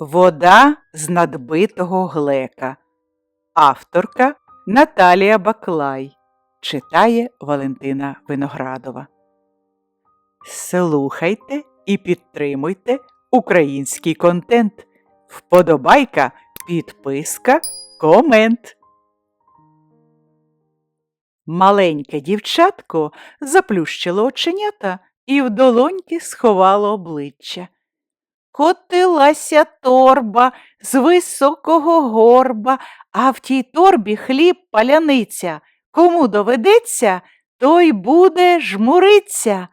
Вода з надбитого глека. Авторка Наталія Баклай. Читає Валентина Виноградова. Слухайте і підтримуйте український контент. Вподобайка, підписка, комент. Маленьке дівчатко заплющило оченята і в долоньки сховало обличчя. Котилася торба з високого горба, а в тій торбі хліб паляниця. Кому доведеться, той буде жмуриться.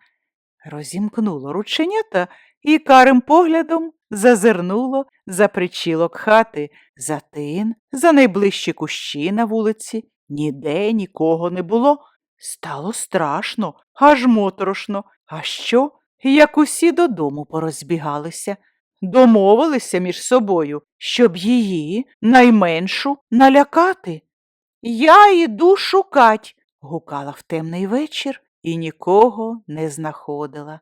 Розімкнуло рученята і карим поглядом зазирнуло за причілок хати, за тин, за найближчі кущі на вулиці. Ніде нікого не було. Стало страшно, аж моторошно. А що, як усі додому порозбігалися, домовилися між собою, щоб її найменшу налякати. Я іду шукать, гукала в темний вечір і нікого не знаходила.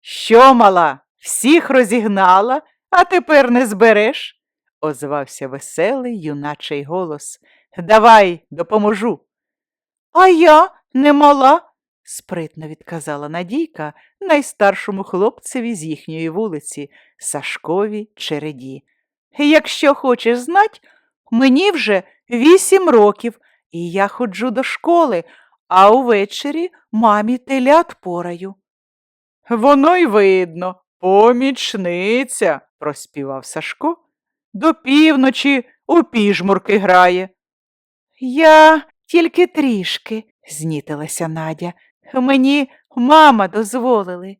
Що, мала, всіх розігнала, а тепер не збереш? озвався веселий юначий голос. Давай, допоможу. А я не мала, спритно відказала Надійка найстаршому хлопцеві з їхньої вулиці, Сашкові Череді. Якщо хочеш знать, мені вже вісім років, і я ходжу до школи, а увечері мамі телят пораю. Воно й видно, помічниця, проспівав Сашко. До півночі у піжмурки грає. Я тільки трішки, знітилася Надя. Мені мама дозволили.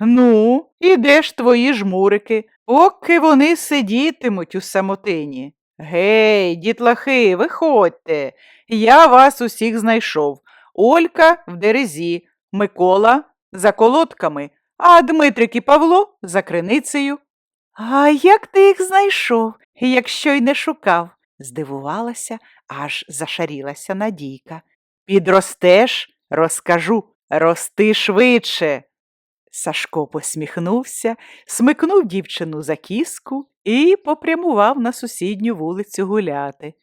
Ну, і де ж твої жмурики, поки вони сидітимуть у самотині. Гей, дітлахи, виходьте. Я вас усіх знайшов. Олька в дерезі, Микола за колодками, а Дмитрик і Павло за криницею. А як ти їх знайшов, якщо й не шукав? здивувалася, аж зашарілася Надійка. Підростеш, розкажу, рости швидше. Сашко посміхнувся, смикнув дівчину за кіску і попрямував на сусідню вулицю гуляти.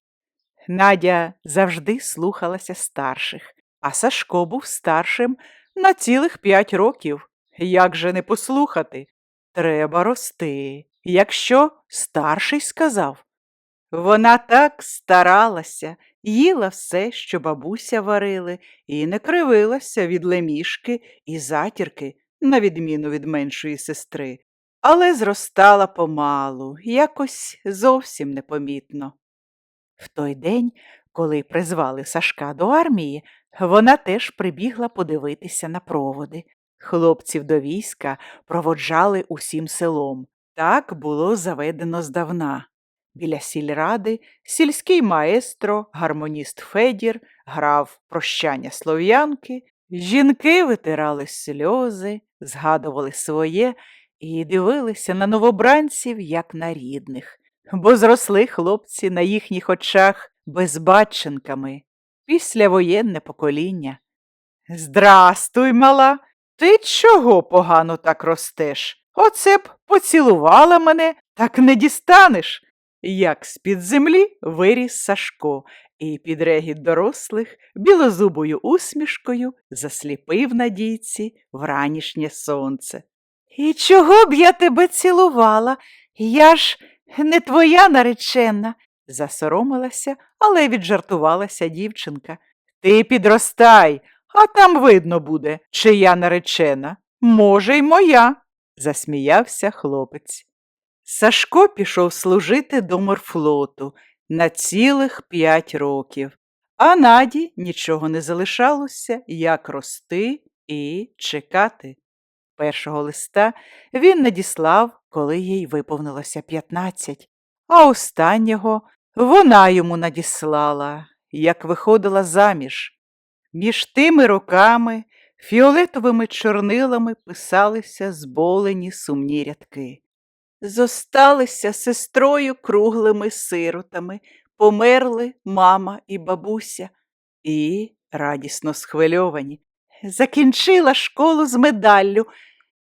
Надя завжди слухалася старших, а Сашко був старшим на цілих п'ять років. Як же не послухати? Треба рости, якщо старший сказав. Вона так старалася, їла все, що бабуся варили, і не кривилася від лемішки і затірки, на відміну від меншої сестри, але зростала помалу, якось зовсім непомітно. В той день, коли призвали Сашка до армії, вона теж прибігла подивитися на проводи. Хлопців до війська проводжали усім селом. Так було заведено здавна. Біля сільради сільський маестро, гармоніст Федір грав прощання слов'янки, жінки витирали сльози, згадували своє і дивилися на новобранців, як на рідних, бо зросли хлопці на їхніх очах безбатченками, післявоєнне покоління. Здрастуй, мала, ти чого погано так ростеш? Оце б поцілувала мене, так не дістанеш. Як з-під землі виріс Сашко і під регіт дорослих білозубою усмішкою засліпив надійці вранішнє сонце. І чого б я тебе цілувала? Я ж не твоя наречена, засоромилася, але віджартувалася дівчинка. Ти підростай, а там видно буде, чия наречена. Може, й моя, засміявся хлопець. Сашко пішов служити до морфлоту на цілих п'ять років, а наді нічого не залишалося, як рости і чекати. Першого листа він надіслав, коли їй виповнилося п'ятнадцять, а останнього вона йому надіслала, як виходила заміж. Між тими роками фіолетовими чорнилами писалися зболені сумні рядки. Зосталися сестрою круглими сиротами, померли мама і бабуся, і, радісно схвильовані, закінчила школу з медаллю,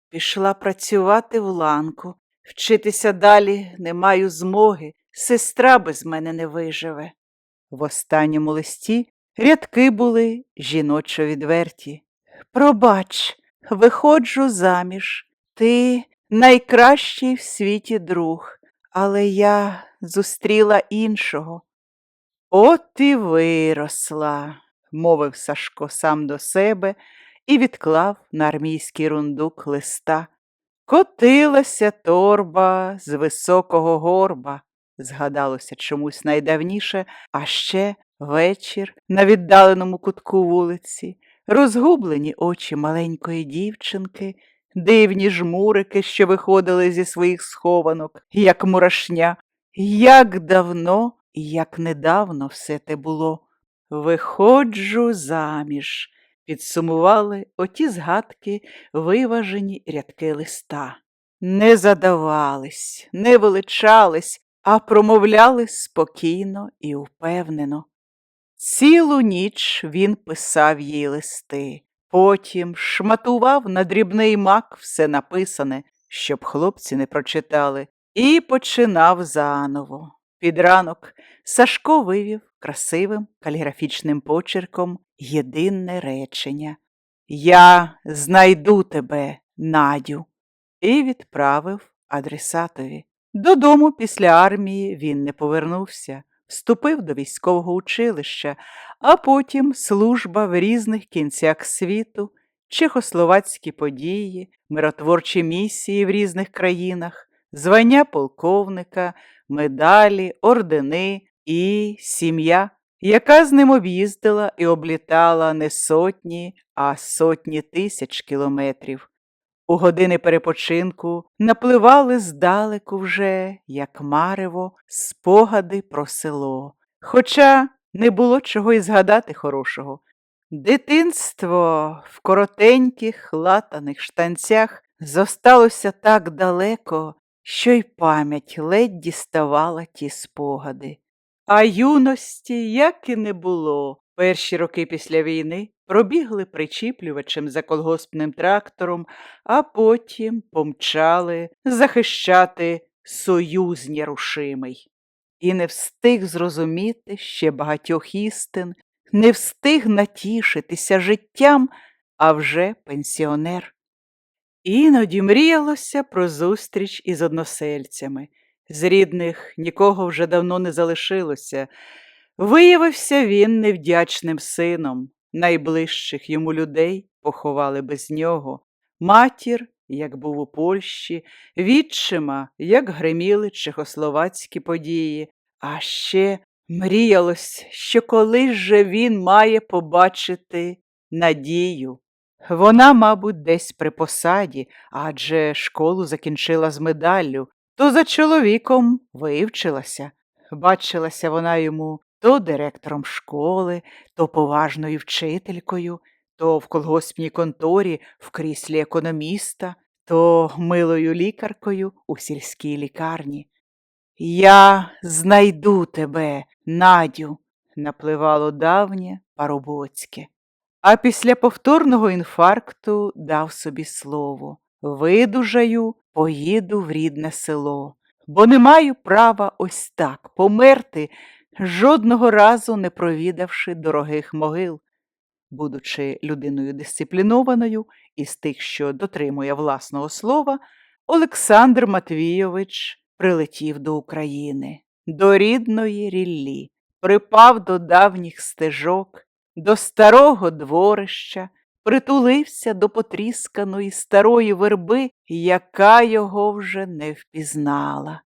пішла працювати в ланку, Вчитися далі не маю змоги, сестра без мене не виживе. В останньому листі рядки були жіночо відверті. Пробач, виходжу заміж. Ти найкращий в світі друг, але я зустріла іншого. От і виросла, мовив Сашко сам до себе і відклав на армійський рундук листа. Котилася торба з високого горба, згадалося чомусь найдавніше, а ще вечір на віддаленому кутку вулиці, розгублені очі маленької дівчинки, дивні жмурики, що виходили зі своїх схованок, як мурашня. Як давно і як недавно все те було. Виходжу заміж, підсумували оті згадки виважені рядки листа. Не задавались, не величались, а промовляли спокійно і впевнено. Цілу ніч він писав їй листи, потім шматував на дрібний мак все написане, щоб хлопці не прочитали, і починав заново. Під ранок Сашко вивів красивим каліграфічним почерком єдине речення Я знайду тебе, Надю, і відправив адресатові. Додому після армії він не повернувся, вступив до військового училища, а потім служба в різних кінцях світу, чехословацькі події, миротворчі місії в різних країнах, звання полковника, медалі, ордени і сім'я, яка з ним об'їздила і облітала не сотні, а сотні тисяч кілометрів. У години перепочинку напливали здалеку вже, як марево, спогади про село. Хоча не було чого й згадати хорошого. Дитинство в коротеньких латаних штанцях зосталося так далеко, що й пам'ять ледь діставала ті спогади. А юності як і не було. Перші роки після війни пробігли причіплювачем за колгоспним трактором, а потім помчали захищати союз нерушимий. І не встиг зрозуміти ще багатьох істин, не встиг натішитися життям, а вже пенсіонер. Іноді мріялося про зустріч із односельцями. З рідних нікого вже давно не залишилося. Виявився він невдячним сином. Найближчих йому людей поховали без нього. Матір, як був у Польщі, відчима, як гриміли чехословацькі події, а ще мріялось, що колись же він має побачити надію. Вона, мабуть, десь при посаді, адже школу закінчила з медаллю, то за чоловіком вивчилася. Бачилася вона йому то директором школи, то поважною вчителькою, то в колгоспній конторі в кріслі економіста, то милою лікаркою у сільській лікарні. Я знайду тебе, Надю, напливало давнє парубоцьке. А після повторного інфаркту дав собі слово видужаю, поїду в рідне село, бо не маю права ось так померти, жодного разу не провідавши дорогих могил. Будучи людиною дисциплінованою із тих, що дотримує власного слова, Олександр Матвійович прилетів до України, до рідної ріллі, припав до давніх стежок, до старого дворища, притулився до потрісканої старої верби, яка його вже не впізнала.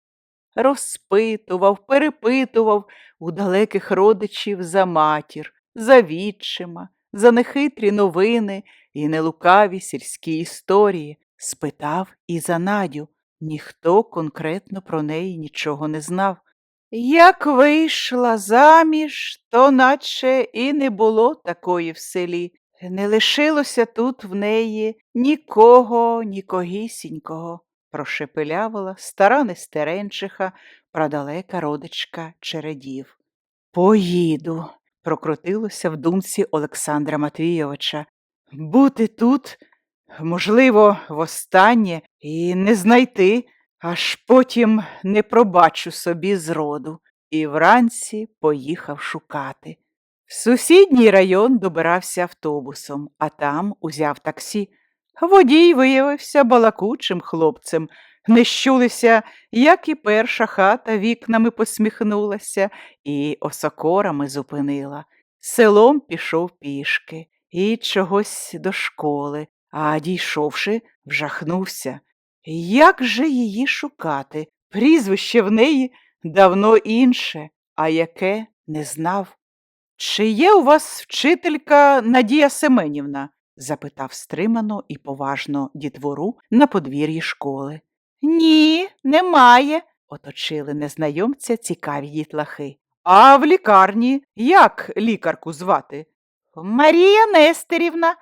Розпитував, перепитував у далеких родичів за матір, за відчима, за нехитрі новини і нелукаві сільські історії, спитав і за Надю. Ніхто конкретно про неї нічого не знав. Як вийшла заміж, то наче і не було такої в селі. Не лишилося тут в неї нікого, нікогісінького, прошепелявила стара нестеренчиха, прадалека родичка чередів. Поїду, прокрутилося в думці Олександра Матвійовича. Бути тут, можливо, востаннє і не знайти аж потім не пробачу собі зроду. І вранці поїхав шукати. В сусідній район добирався автобусом, а там узяв таксі. Водій виявився балакучим хлопцем. Не щулися, як і перша хата вікнами посміхнулася і осокорами зупинила. Селом пішов пішки і чогось до школи, а дійшовши, вжахнувся. Як же її шукати? Прізвище в неї давно інше, а яке не знав. Чи є у вас вчителька Надія Семенівна? Запитав стримано і поважно дітвору на подвір'ї школи. Ні, немає, оточили незнайомця цікаві дітлахи. А в лікарні як лікарку звати? Марія Нестерівна.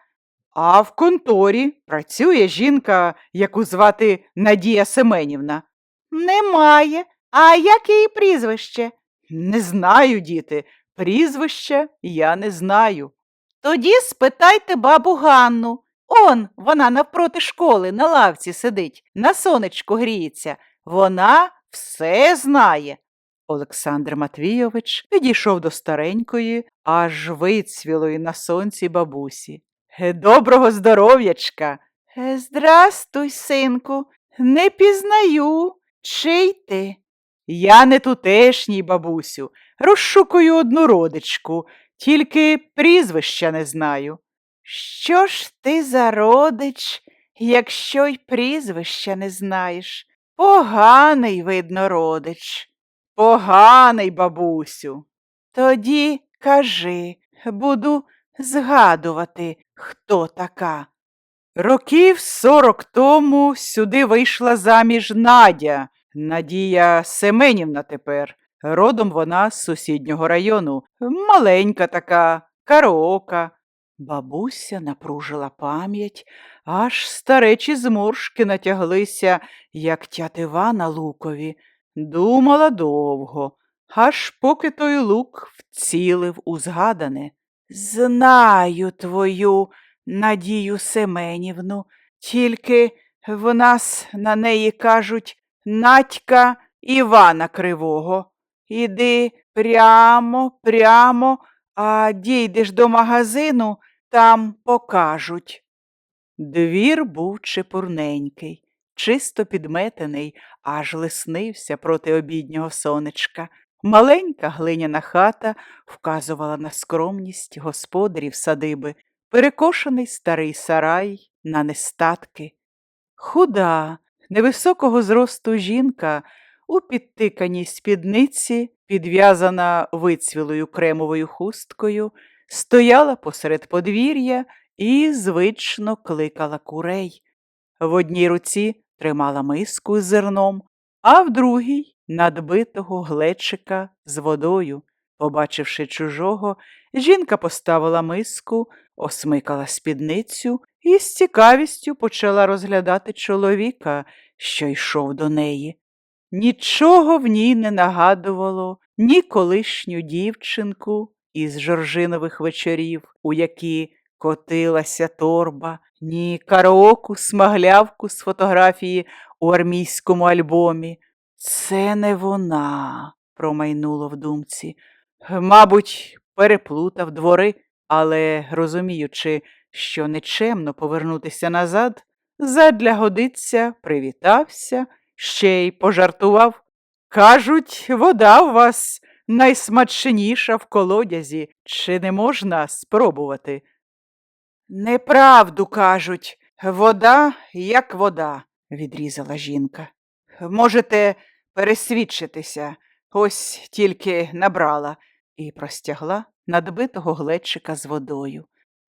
А в конторі працює жінка, яку звати Надія Семенівна. Немає. А як її прізвище? Не знаю, діти. Прізвища я не знаю. Тоді спитайте бабу Ганну. Он вона навпроти школи на лавці сидить, на сонечку гріється. Вона все знає. Олександр Матвійович підійшов до старенької, аж вицвілої на сонці бабусі. «Е, Доброго здоров'ячка. «Е, Здрастуй, синку, не пізнаю. Чий ти? Я не тутешній, бабусю. Розшукую одну родичку, тільки прізвища не знаю. Що ж ти за родич, якщо й прізвища не знаєш? Поганий, видно, родич. Поганий, бабусю. Тоді кажи, буду згадувати, хто така. Років сорок тому сюди вийшла заміж Надя, Надія Семенівна тепер. Родом вона з сусіднього району. Маленька така, караока. Бабуся напружила пам'ять, аж старечі зморшки натяглися, як тятива на лукові. Думала довго, аж поки той лук вцілив у згадане. Знаю твою Надію Семенівну, тільки в нас на неї кажуть Надька Івана Кривого. Іди прямо, прямо, а дійдеш до магазину, там покажуть. Двір був чепурненький, чисто підметений, аж лиснився проти обіднього сонечка. Маленька глиняна хата вказувала на скромність господарів садиби, перекошений старий сарай на нестатки. Худа, невисокого зросту жінка у підтиканій спідниці, підв'язана вицвілою кремовою хусткою, стояла посеред подвір'я і звично кликала курей. В одній руці тримала миску з зерном, а в другій надбитого глечика з водою. Побачивши чужого, жінка поставила миску, осмикала спідницю і з цікавістю почала розглядати чоловіка, що йшов до неї. Нічого в ній не нагадувало ні колишню дівчинку із жоржинових вечорів, у які котилася торба, ні караоку смаглявку з фотографії у армійському альбомі. Це не вона, промайнуло в думці. Мабуть, переплутав двори, але, розуміючи, що нечемно повернутися назад, задля годиться привітався, ще й пожартував. Кажуть, вода у вас найсмачніша в колодязі, чи не можна спробувати? Неправду кажуть, вода як вода, відрізала жінка. Можете пересвідчитися, ось тільки набрала і простягла надбитого глечика з водою.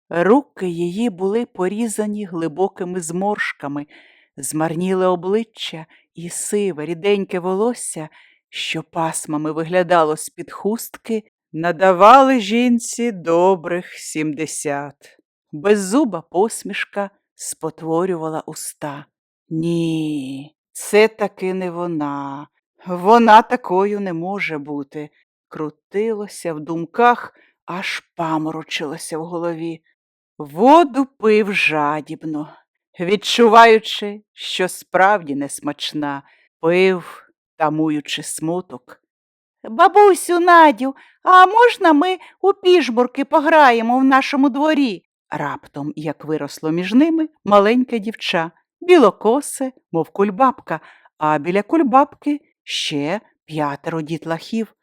Руки її були порізані глибокими зморшками, змарніле обличчя і сиве, ріденьке волосся, що пасмами виглядало з-під хустки, надавали жінці добрих сімдесят. Беззуба посмішка спотворювала уста. Ні, це таки не вона. Вона такою не може бути. Крутилося в думках, аж паморочилося в голові. Воду пив жадібно, відчуваючи, що справді несмачна, пив, тамуючи смуток. Бабусю Надю, а можна ми у пішбурки пограємо в нашому дворі? Раптом, як виросло між ними, маленьке дівча, білокосе, мов кульбабка, а біля кульбабки ще п'ятеро дітлахів.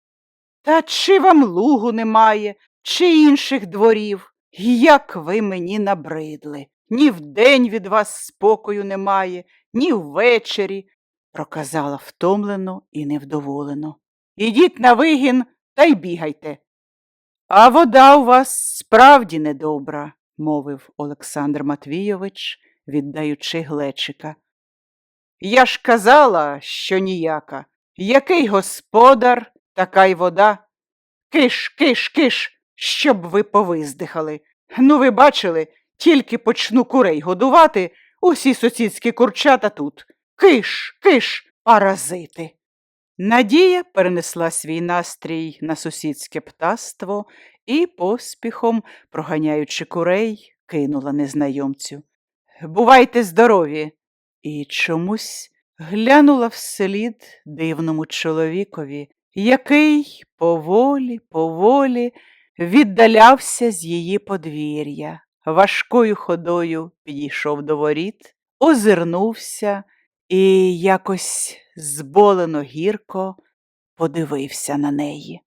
Та чи вам лугу немає, чи інших дворів? Як ви мені набридли. Ні вдень від вас спокою немає, ні ввечері, проказала втомлено і невдоволено. Ідіть на вигін та й бігайте. А вода у вас справді недобра, мовив Олександр Матвійович, віддаючи глечика. Я ж казала, що ніяка. Який господар, така й вода. Киш, киш, киш, щоб ви повиздихали. Ну, ви бачили, тільки почну курей годувати, усі сусідські курчата тут. Киш, киш, паразити. Надія перенесла свій настрій на сусідське птаство і поспіхом, проганяючи курей, кинула незнайомцю. Бувайте здорові. І чомусь глянула вслід дивному чоловікові, який поволі, поволі віддалявся з її подвір'я, важкою ходою підійшов до воріт, озирнувся і якось зболено гірко подивився на неї.